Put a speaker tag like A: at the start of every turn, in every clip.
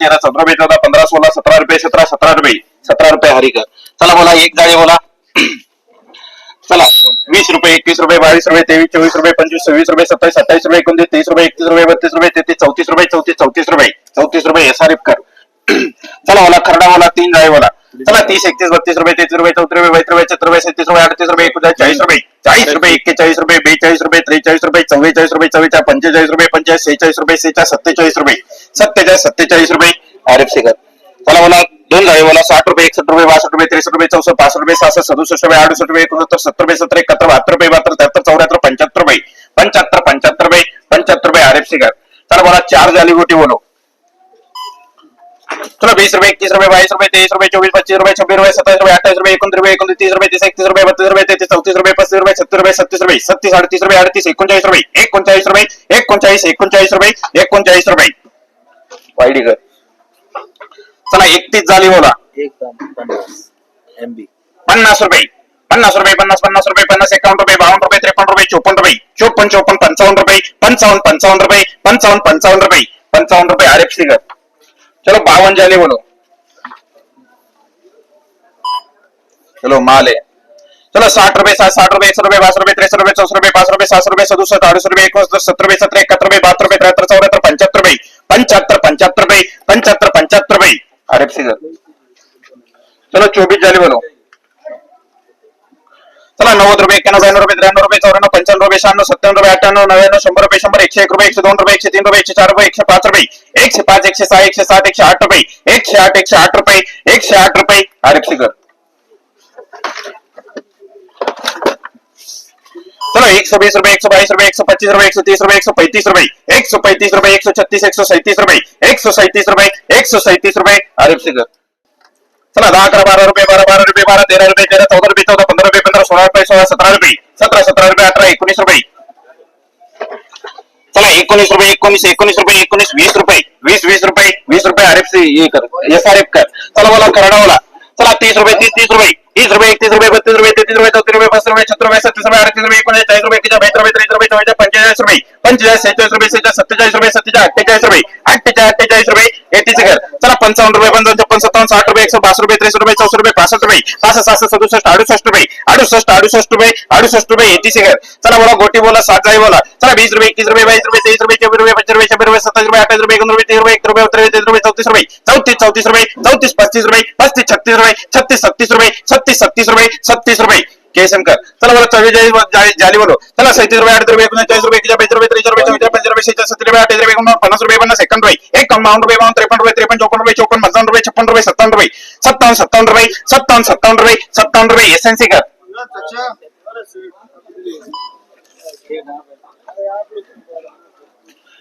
A: तेरा चौदा रुपये चौदा पंधरा सोळा सतरा रुपये सतरा सतरा रुपये सतरा रुपये हरिकर चला बोला एक जाळी बोला. चला वीस रुपये एकवीस रुपये बावीस रुपये तेवीस चोवीस रुपये पंचवीस सव्वीस रुपये सत्तावीस सत्तावीस रुपये एकोणतीस तीस रुपये एकतीस रुपये बत्तीस रुपये तेहतीस चौतीस रुपये चौतीस चौतीस रुपये चौतीस रुपये एस कर. चला बोला खरडा बोला तीन जाळी बोला. चला तीस एकतीस बत्तीस रुपये तेहतीस रुपये चौतीस रुपये बावीस रुपये छत्तीस रुपये सत्तीस रुपये अडतीस रुपये एकोणचाळीस चाळीस रुपये चाळीस रुपये एक्केचाळीस रुपये बेचाळीस रुपये त्रेचाळीस रुपये चव्वेचाळीस रुपये चव्वेचाळीस पंचेचाळीस रुपये पंचाळीस सेहेचाळीस रुपये सेहेचाळीस सत्तेचाळीस रुपये सत्तेचाळीस सत्तेचाळीस रुपये आर एफ़ कर चला बोला दोन जाळी बोला साठ रुपये, एकसष्ट रुपये, बासष्ट रुपये, त्रेसष्ट रुपये, चौसष्ट, पासष्ट रुपये, सहासष्ट, सदुसष्ट रुपये, अडुसष्ट रुपये, एकोणसत्तर, सत्तर रुपये, सत्तर, एकाहत्तर, बहात्तर रुपये, बहात्तर, त्र्याहत्तर, चौऱ्याहत्तर, पंच्याहत्तर रुपये, पंच्याहत्तर पंच्याहत्तर रुपये पंच्याहत्तर रुपये आर एफ़ कर चला बोला चार जाली गोटी बोलो। चलो बीस रुपए इक्कीस रुपये बाईस रुपए तेईस रुपये चौबीस पच्चीस रुपए छब्बीस रुपए सत्ताईस रुपए अट्ठाईस रुपए एकोणतीस रुपये, एकोणतीस, तीस रुपये, तीस, एकतीस रुपये, बत्तीस रुपए तेतीस चौतीस रुपये, पस्तीस रुपये छत्तीस रुपये, सत्तीस रुपये, सत्तीस, अडतीस रुपये, अडतीस, एकोणचाळीस रुपये एकोणचाळीस रुपये, एकोणचाळीस एकोणचाळीस रुपये एकोणचाळीस रुपये। वाईडी कर चला एकतीस झाली बोला.
B: पन्नास एम
A: पन्नास रुपये. पन्नास रुपये पन्नास पन्नास रुपये पन्नास एकावन्न रुपये बावन्न रुपये त्रेपन्न रुपये चोपन्न रुपये चोपन्न चोपन्न पंचावन्न रुपये पंचावन्न पंचावन्न रुपये पंचावन्न पंचावन्न रुपये पंचावन्न रुपये आर एफ़ चलो बावन झाले बोलो. चलो माल है चलो साठ रुपए साठ साठ रुपए एक सौ रुपए बासठ रुपए तिरसठ रुपए चौसठ रुपए पाँच रुपए सात रुपए सदुसठ अड़सठ रुपए इकसठ सत्तर रुपए सत्रह इकहत्तर रुपए बहत्तर रुपए तिहत्तर चौहत्तर पंचहत्तर रुपए पंचहत्तर पंचहत्तर रुपए पंचहत्तर पंचहत्तर रुपए आर सी कर चलो चौबीस झाले बोलो चला नव्वद रुपये एक्क्याण्णव ब्याण्णव रुपये त्र्याण्णव रुपये चौऱ्याण्णव पंच्याण्णव रुपये शहाण्णव सत्त्याण्णव रुपये अठ्ठ्याण्णव नव्याण्णव शंभर रुपये शंभर एकशे एक रुपये एकशे दोन रुपये एकशे तीन रुपये एकशे चार रुपये एकशे पाच रुपये एकशे पाच एकशे सहा एकशे सात एकशे आठ रुपये एकशे आठ एकशे आठ रुपये एकशे आठ रुपये. आर सी कर चलो एक सौ बीस रुपए एक सौ बाईस रुपए एक सौ पच्चीस रुपए एक सौ तीस रुपए एक सौ पैंतीस रुपए एक सौ पैंतीस रुपए एक सौ छत्तीस एक सौ सैंतीस रुपए एक सौ सैंतीस रुपए एक सौ सैंतीस रुपए कर चला दहा अकरा बारा रुपये बारा बारा रुपये बारा तेरा रुपये तेरा चौदा रुपये चौदा पंधरा रुपये पंधरा सोळा रुपये सोळा सतरा रुपये सतरा सतरा रुपये अठरा एकोणीस रुपये चला एकोणीस रुपये एकोणीस एकोणीस रुपये एकोणीस वीस रुपये वीस वीस रुपये वीस रुपये आर एफ़ सी ये कर एस आर एफ़ कर चला बोला कराडा बोला चला तीस रुपये तीस तीस रुपये तीस रुपये छत्तीस रुपये सत्तीस रुपये अडतीस रुपये एकोणीस चाळीस रुपये एकेचाळीस बावीस रुपये त्रेचाळीस रुपये रुपये पंचेचाळीस रुपये घर। चला पंचावन्न रुपये पंचावन्न छप्पन सत्तावन्न साठ रुपये एकशे बासष्ट रुपये त्रेसष्ट रुपये चौसष्ट रुपये पासष्ट रुपये चला बोला, गोटी बोला सात जाई बोला। चला वीस रुपये एकतीस रुपये बावीस रुपये तेईस रुपये चोवीस रुपये पच्चीस रुपये छब्बीस रुपये सत्तावीस रुपये अठ्ठावीस रुपये एकोण रुपये तीस रुपये एक रुपये उत्तर तेईस रुपये चौतीस रुपये चौतीस चौतीस रुपये चौतीस पस्तीस रुपये पस्तीस छत्तीस रुपये छत्तीस, सत्तीस रुपये छत्तीस, सत्तीस रुपये छत्तीस रुपये केसनकर चला बोला चव्वेचाळीस जाली बोलो। चला, सैतीस रुपये अडतीस रुपये, एकोणचाळीस रुपये एकेचाळीस रुपये, त्रेचाळीस रुपये चौतीस पंचवीस रुपये शेहेचाळीस सत्तर रुपये, अठ्ठावीस रुपये पन्नास रुपये, पन्नास, एकावन्न रुपये। एक बावन्न रुपये, बावन्न, त्रेपन्न रुपये, त्रेपन्न, चौपन्न रुपये, चौपन्न पंचावन्न रुपये छप्पन रुपये, सत्तावन्न रुपये, सत्तावन्न सत्तावन्न रुपये, सत्तावन्न सत्तावन्न रुपये सत्तावन्न रुपये एसएनसी कर।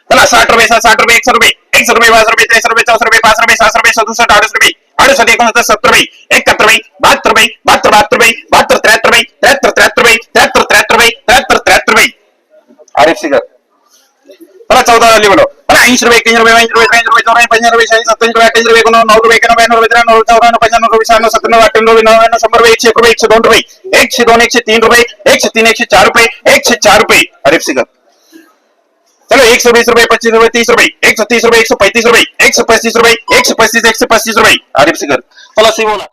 A: चला, साठ रुपये साठ रुपये एकशे रुपये एकशे रुपये बासष्ट रुपये त्रेसष्ट रुपये चौसष्ट रुपये पाच रुपये सहासष्ट रुपये, सदुसष्ट, अडुसष्ट रुपये, अडुसष्ट, एकोणसत्तर सत्तर रुपये, एकाहत्तर रुपये, बहात्तर रुपये, बहात्तर बहात्तर रुपये आर एफ सी चला चौदा झाली बोलो मला ऐंशी रुपये एकशे रुपये ऐंशी रुपये त्र्याऐंशी रुपये चौऱ्याऐंशी पंच्याऐंशी रुपये शहाऐंशी सत्त्याऐंशी रुपये अठ्ठ्याऐंशी रुपये एकोणनव्वद नऊ रुपये एक्याण्णव ब्याण्णव रुपये त्र्याण्णव चौऱ्याण्णव पंच्याण्णव रुपये शहाण्णव सत्त्याण्णव अठ्ठ्याण्णव रुपये नव्याण्णव शंभर रुपये एकशे एक रुपये एकशे दोन रुपये एकशे दोन एकशे तीन रुपये एकशे तीन एकशे चार रुपये एकशे चार रुपये. आर एफ चलो एक सौ बीस रुपए पच्चीस रुपए तीस रुपए एक सौ तीस रुपए एक सौ पैंतीस रुपए एक सौ पच्चीस रुपए एक सौ पच्चीस एक सौ पच्चीस रुपए आरिफ सिगर चलो सी बोला.